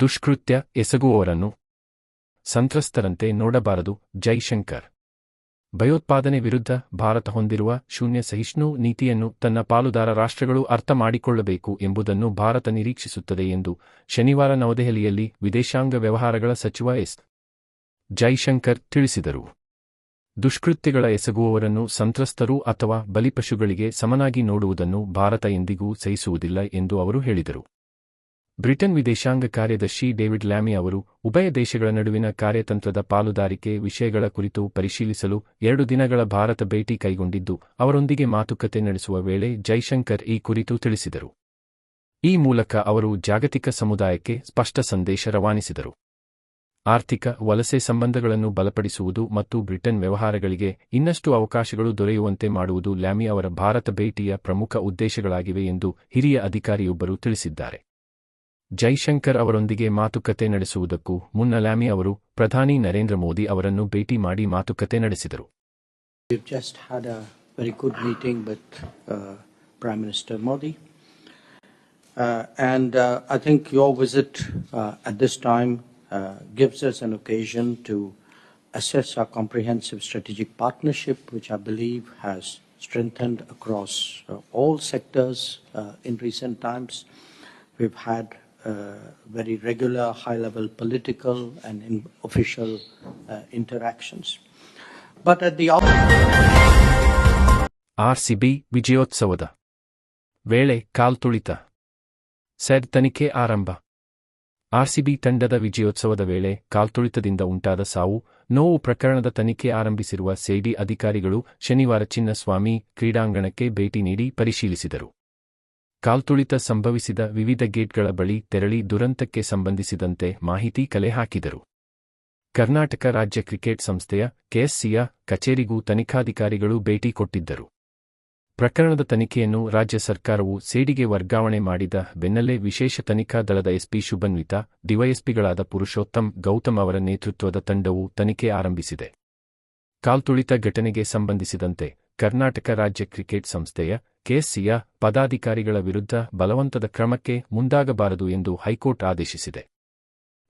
ದುಷ್ಕೃತ್ಯ ಎಸಗುವವರನ್ನು ಸಂತ್ರಸ್ತರಂತೆ ನೋಡಬಾರದು ಜೈಶಂಕರ್ ಭಯೋತ್ಪಾದನೆ ವಿರುದ್ಧ ಭಾರತ ಹೊಂದಿರುವ ಶೂನ್ಯ ಸಹಿಷ್ಣು ನೀತಿಯನ್ನು ತನ್ನ ಪಾಲುದಾರ ರಾಷ್ಟ್ರಗಳು ಅರ್ಥ ಮಾಡಿಕೊಳ್ಳಬೇಕು ಎಂಬುದನ್ನು ಭಾರತ ನಿರೀಕ್ಷಿಸುತ್ತದೆ ಎಂದು ಶನಿವಾರ ನವದೆಹಲಿಯಲ್ಲಿ ವಿದೇಶಾಂಗ ವ್ಯವಹಾರಗಳ ಸಚಿವ ಎಸ್. ಜೈಶಂಕರ್ ತಿಳಿಸಿದರು. ದುಷ್ಕೃತ್ಯಗಳ ಎಸಗುವವರನ್ನು ಸಂತ್ರಸ್ತರು ಅಥವಾ ಬಲಿಪಶುಗಳಿಗೆ ಸಮನಾಗಿ ನೋಡುವುದನ್ನು ಭಾರತ ಎಂದಿಗೂ ಸಹಿಸುವುದಿಲ್ಲ ಎಂದು ಅವರು ಹೇಳಿದರು. ಬ್ರಿಟನ್ ವಿದೇಶಾಂಗ ಕಾರ್ಯದರ್ಶಿ ಡೇವಿಡ್ ಲ್ಯಾಮಿ ಅವರು ಉಭಯ ದೇಶಗಳ ನಡುವಿನ ಕಾರ್ಯತಂತ್ರದ ಪಾಲುದಾರಿಕೆ ವಿಷಯಗಳ ಕುರಿತು ಪರಿಶೀಲಿಸಲು ಎರಡು ದಿನಗಳ ಭಾರತ ಭೇಟಿ ಕೈಗೊಂಡಿದ್ದು, ಅವರೊಂದಿಗೆ ಮಾತುಕತೆ ನಡೆಸುವ ವೇಳೆ ಜೈಶಂಕರ್ ಈ ಕುರಿತು ತಿಳಿಸಿದರು. ಈ ಮೂಲಕ ಅವರು ಜಾಗತಿಕ ಸಮುದಾಯಕ್ಕೆ ಸ್ಪಷ್ಟ ಸಂದೇಶ ರವಾನಿಸಿದರು. ಆರ್ಥಿಕ ವಲಸೆ ಸಂಬಂಧಗಳನ್ನು ಬಲಪಡಿಸುವುದು ಮತ್ತು ಬ್ರಿಟನ್ ವ್ಯವಹಾರಗಳಿಗೆ ಇನ್ನಷ್ಟು ಅವಕಾಶಗಳು ದೊರೆಯುವಂತೆ ಮಾಡುವುದು ಲ್ಯಾಮಿ ಅವರ ಭಾರತ ಭೇಟಿಯ ಪ್ರಮುಖ ಉದ್ದೇಶಗಳಾಗಿವೆ ಎಂದು ಹಿರಿಯ ಅಧಿಕಾರಿಯೊಬ್ಬರು ತಿಳಿಸಿದ್ದಾರೆ. ಜೈಶಂಕರ್ ಅವರೊಂದಿಗೆ ಮಾತುಕತೆ ನಡೆಸುವುದಕ್ಕೂ ಮುನ್ನ ಲ್ಯಾಮಿ ಅವರು ಪ್ರಧಾನಿ ನರೇಂದ್ರ ಮೋದಿ ಅವರನ್ನು ಭೇಟಿ ಮಾಡಿ ಮಾತುಕತೆ ನಡೆಸಿದರು uh. Uh, uh, uh, uh, assess our comprehensive strategic partnership, which I believe has strengthened across uh, all sectors uh, in recent times. We've had uh, very regular, high level political and in official uh, interactions. But at the RCB ವಿಜಯೋತ್ಸವದ ವೇಳೆ ಕಾಲ್ತುಳಿತ shed ತನಿಖೆ ಆರಂಭ. RCB ತಂಡದ ವಿಜಯೋತ್ಸವದ ವೇಳೆ ಕಾಲ್ತುಳಿತದಿಂದ ಉಂಟಾದ ಸಾವು ನೋವು ಪ್ರಕರಣದ ತನಿಖೆ ಆರಂಭಿಸಿರುವ ಸೇಡಿ ಅಧಿಕಾರಿಗಳು ಶನಿವಾರ ಚಿನ್ನಸ್ವಾಮಿ ಕ್ರೀಡಾಂಗಣಕ್ಕೆ ಭೇಟಿ ನೀಡಿ ಪರಿಶೀಲಿಸಿದರು. ಕಾಲ್ತುಳಿತ ಸಂಭವಿಸಿದ ವಿವಿಧ ಗೇಟ್ಗಳ ಬಳಿ ತೆರಳಿ ದುರಂತಕ್ಕೆ ಸಂಬಂಧಿಸಿದಂತೆ ಮಾಹಿತಿ ಕಲೆ ಹಾಕಿದರು. ಕರ್ನಾಟಕ ರಾಜ್ಯ ಕ್ರಿಕೆಟ್ ಸಂಸ್ಥೆಯ ಕೆಎಸ್ಸಿಯ ಕಚೇರಿಗೂ ತನಿಖಾಧಿಕಾರಿಗಳು ಭೇಟಿ ಕೊಟ್ಟಿದ್ದರು. ಪ್ರಕರಣದ ತನಿಖೆಯನ್ನು ರಾಜ್ಯ ಸರ್ಕಾರವು ಸೇಡಿಗೆ ವರ್ಗಾವಣೆ ಮಾಡಿದ ಬೆನ್ನಲ್ಲೇ ವಿಶೇಷ ತನಿಖಾ ದಳದ ಎಸ್ಪಿ ಶುಭನ್ವಿತಾ, ಡಿವೈಎಸ್ಪಿಗಳಾದ ಪುರುಷೋತ್ತಮ್, ಗೌತಮ್ ಅವರ ನೇತೃತ್ವದ ತಂಡವು ತನಿಖೆ ಆರಂಭಿಸಿದೆ. ಕಾಲ್ತುಳಿತ ಘಟನೆಗೆ ಸಂಬಂಧಿಸಿದಂತೆ ಕರ್ನಾಟಕ ರಾಜ್ಯ ಕ್ರಿಕೆಟ್ ಸಂಸ್ಥೆಯ ಕೆಎಸ್ಸಿಯ ಪದಾಧಿಕಾರಿಗಳ ವಿರುದ್ಧ ಬಲವಂತದ ಕ್ರಮಕ್ಕೆ ಮುಂದಾಗಬಾರದು ಎಂದು ಹೈಕೋರ್ಟ್ ಆದೇಶಿಸಿದೆ.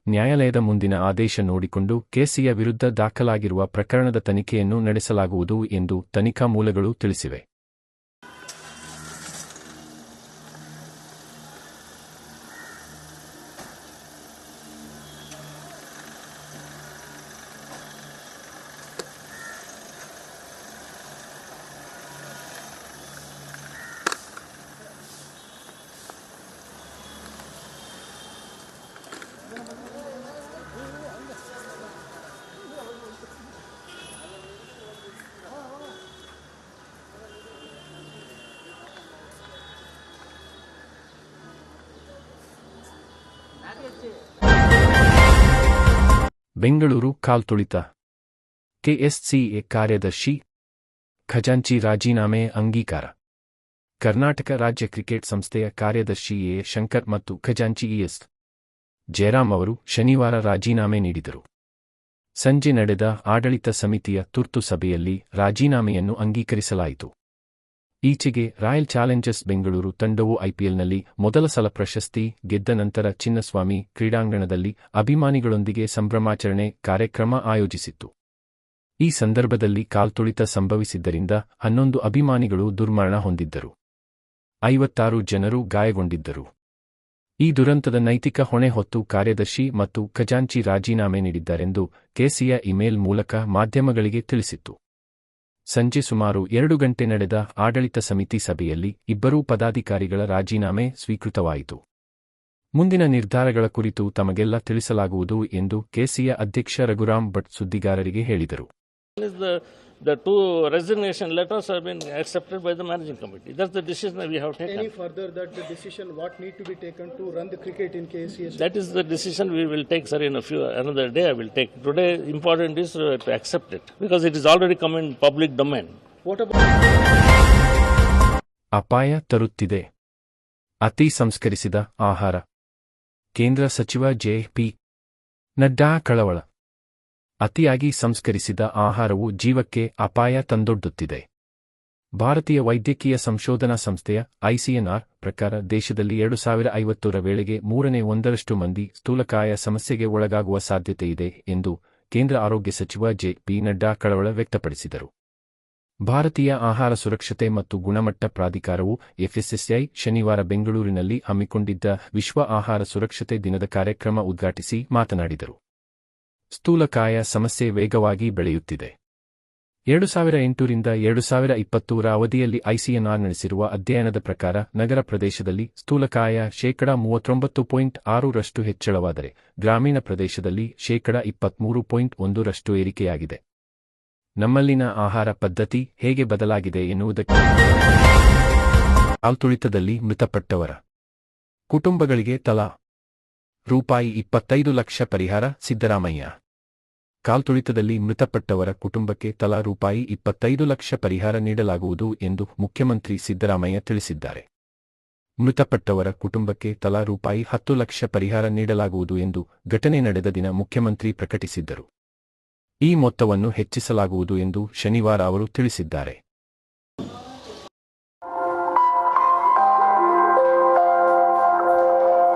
ನ್ಯಾಯಾಲಯದ ಮುಂದಿನ ಆದೇಶ ನೋಡಿಕೊಂಡು ಕೆಸಿಯ ವಿರುದ್ಧ ದಾಖಲಾಗಿರುವ ಪ್ರಕರಣದ ತನಿಖೆಯನ್ನು ನಡೆಸಲಾಗುವುದು ಎಂದು ತನಿಖಾ ಮೂಲಗಳು ತಿಳಿಸಿವೆ. ಬೆಂಗಳೂರು ಕಾಲ್ತುಳಿತ. ಕೆಎಸ್ಸಿಎ ಕಾರ್ಯದರ್ಶಿ. ಖಜಾಂಚಿ ರಾಜೀನಾಮೆ ಅಂಗೀಕಾರ. ಕರ್ನಾಟಕ ರಾಜ್ಯ ಕ್ರಿಕೆಟ್ ಸಂಸ್ಥೆಯ ಕಾರ್ಯದರ್ಶಿ ಎ. ಶಂಕರ್ ಮತ್ತು ಖಜಾಂಚಿ ಇಎಸ್ ಜಯರಾಮ್ ಅವರು ಶನಿವಾರ ರಾಜೀನಾಮೆ ನೀಡಿದರು. ಸಂಜೆ ನಡೆದ ಆಡಳಿತ ಸಮಿತಿಯ ತುರ್ತು ಸಭೆಯಲ್ಲಿ ರಾಜೀನಾಮೆಯನ್ನು ಅಂಗೀಕರಿಸಲಾಯಿತು. ಈಚೆಗೆ ರಾಯಲ್ ಚಾಲೆಂಜರ್ಸ್ ಬೆಂಗಳೂರು ತಂಡವು ಐಪಿಎಲ್ನಲ್ಲಿ ಮೊದಲ ಸಲ ಪ್ರಶಸ್ತಿ ಗೆದ್ದ ನಂತರ ಚಿನ್ನಸ್ವಾಮಿ ಕ್ರೀಡಾಂಗಣದಲ್ಲಿ ಅಭಿಮಾನಿಗಳೊಂದಿಗೆ ಸಂಭ್ರಮಾಚರಣೆ ಕಾರ್ಯಕ್ರಮ ಆಯೋಜಿಸಿತ್ತು. ಈ ಸಂದರ್ಭದಲ್ಲಿ ಕಾಲ್ತುಳಿತ ಸಂಭವಿಸಿದ್ದರಿಂದ ಹನ್ನೊಂದು ಅಭಿಮಾನಿಗಳು ದುರ್ಮರಣ ಹೊಂದಿದ್ದರು. ಐವತ್ತಾರು ಜನರು ಗಾಯಗೊಂಡಿದ್ದರು. ಈ ದುರಂತದ ನೈತಿಕ ಹೊಣೆ ಹೊತ್ತು ಕಾರ್ಯದರ್ಶಿ ಮತ್ತು ಖಜಾಂಚಿ ರಾಜೀನಾಮೆ ನೀಡಿದ್ದಾರೆಂದು ಕೆಸಿಯ ಇಮೇಲ್ ಮೂಲಕ ಮಾಧ್ಯಮಗಳಿಗೆ ತಿಳಿಸಿತ್ತು. ಸಂಜೆ ಸುಮಾರು ಎರಡು ಗಂಟೆ ನಡೆದ ಆಡಳಿತ ಸಮಿತಿ ಸಭೆಯಲ್ಲಿ ಇಬ್ಬರೂ ಪದಾಧಿಕಾರಿಗಳ ರಾಜೀನಾಮೆ ಸ್ವೀಕೃತವಾಯಿತು. ಮುಂದಿನ ನಿರ್ಧಾರಗಳ ಕುರಿತು ತಮಗೆಲ್ಲ ತಿಳಿಸಲಾಗುವುದು ಎಂದು ಕೆಸಿಯ ಅಧ್ಯಕ್ಷ ರಘುರಾಮ್ ಭಟ್ ಸುದ್ದಿಗಾರರಿಗೆ ಹೇಳಿದರು. The, two resignation letters have been accepted by the managing committee. That's the decision that we have taken. Any further that the decision what need to be taken to run the cricket in KCS? That is the decision we will take, sir, in a few, another day I will take. Today, important is uh, to accept it because it is already come in public domain. What about ಅಪಾಯ ತರುತ್ತಿದೆ ಅತಿ ಸಂಸ್ಕರಿಸಿದ ಆಹಾರ ಕೇಂದ್ರ ಸಚಿವ J P Nadda ಕಳವಳ ಅತಿಯಾಗಿ ಸಂಸ್ಕರಿಸಿದ ಆಹಾರವು ಜೀವಕ್ಕೆ ಅಪಾಯ ತಂದೊಡ್ಡುತ್ತಿದೆ. ಭಾರತೀಯ ವೈದ್ಯಕೀಯ ಸಂಶೋಧನಾ ಸಂಸ್ಥೆಯ ಐಸಿಎನ್ಆರ್ ಪ್ರಕಾರ ದೇಶದಲ್ಲಿ ಎರಡು ಸಾವಿರ ಐವತ್ತರ ವೇಳೆಗೆ ಮೂರನೇ ಒಂದರಷ್ಟು ಮಂದಿ ಸ್ಥೂಲಕಾಯ ಸಮಸ್ಯೆಗೆ ಒಳಗಾಗುವ ಸಾಧ್ಯತೆಯಿದೆ ಎಂದು ಕೇಂದ್ರ ಆರೋಗ್ಯ ಸಚಿವ ಜೆ. ಪಿ. ನಡ್ಡಾ ಕಳವಳ ವ್ಯಕ್ತಪಡಿಸಿದರು. ಭಾರತೀಯ ಆಹಾರ ಸುರಕ್ಷತೆ ಮತ್ತು ಗುಣಮಟ್ಟ ಪ್ರಾಧಿಕಾರವು ಎಫ್ಎಸ್ಎಸ್ಐ ಶನಿವಾರ ಬೆಂಗಳೂರಿನಲ್ಲಿ ಹಮ್ಮಿಕೊಂಡಿದ್ದ ವಿಶ್ವ ಆಹಾರ ಸುರಕ್ಷತೆ ದಿನದ ಕಾರ್ಯಕ್ರಮ ಉದ್ಘಾಟಿಸಿ ಮಾತನಾಡಿದರು. ಸ್ಥೂಲಕಾಯ ಸಮಸ್ಯೆ ವೇಗವಾಗಿ ಬೆಳೆಯುತ್ತಿದೆ. ಎರಡು ಸಾವಿರ ಎಂಟರಿಂದ ಎರಡು ಸಾವಿರ ಇಪ್ಪತ್ತೂರ ಅವಧಿಯಲ್ಲಿ ಐಸಿಎನ್ಆರ್ ನಡೆಸಿರುವ ಅಧ್ಯಯನದ ಪ್ರಕಾರ ನಗರ ಪ್ರದೇಶದಲ್ಲಿ ಸ್ಥೂಲಕಾಯ ಶೇಕಡ ಮೂವತ್ತೊಂಬತ್ತು ಪಾಯಿಂಟ್ ಆರರಷ್ಟು ಹೆಚ್ಚಳವಾದರೆ ಗ್ರಾಮೀಣ ಪ್ರದೇಶದಲ್ಲಿ ಶೇಕಡ ಇಪ್ಪತ್ಮೂರು ಪಾಯಿಂಟ್ ಒಂದರಷ್ಟು ಏರಿಕೆಯಾಗಿದೆ. ನಮ್ಮಲ್ಲಿನ ಆಹಾರ ಪದ್ಧತಿ ಹೇಗೆ ಬದಲಾಗಿದೆ ಎನ್ನುವುದಕ್ಕೆ ಆಲ್ತುಳಿತದಲ್ಲಿ ಮೃತಪಟ್ಟವರ ಕುಟುಂಬಗಳಿಗೆ ತಲಾ ರೂಪಾಯಿ ಇಪ್ಪತ್ತೈದು ಲಕ್ಷ ಪರಿಹಾರ ಸಿದ್ದರಾಮಯ್ಯ. ಕಾಲ್ತುಳಿತದಲ್ಲಿ ಮೃತಪಟ್ಟವರ ಕುಟುಂಬಕ್ಕೆ ತಲಾ ರೂಪಾಯಿ ಇಪ್ಪತ್ತೈದು ಲಕ್ಷ ಪರಿಹಾರ ನೀಡಲಾಗುವುದು ಎಂದು ಮುಖ್ಯಮಂತ್ರಿ ಸಿದ್ದರಾಮಯ್ಯ ತಿಳಿಸಿದ್ದಾರೆ. ಮೃತಪಟ್ಟವರ ಕುಟುಂಬಕ್ಕೆ ತಲಾ ರೂಪಾಯಿ ಹತ್ತು ಲಕ್ಷ ಪರಿಹಾರ ನೀಡಲಾಗುವುದು ಎಂದು ಘಟನೆ ನಡೆದ ದಿನ ಮುಖ್ಯಮಂತ್ರಿ ಪ್ರಕಟಿಸಿದ್ದರು. ಈ ಮೊತ್ತವನ್ನು ಹೆಚ್ಚಿಸಲಾಗುವುದು ಎಂದು ಶನಿವಾರ ಅವರು ತಿಳಿಸಿದ್ದಾರೆ.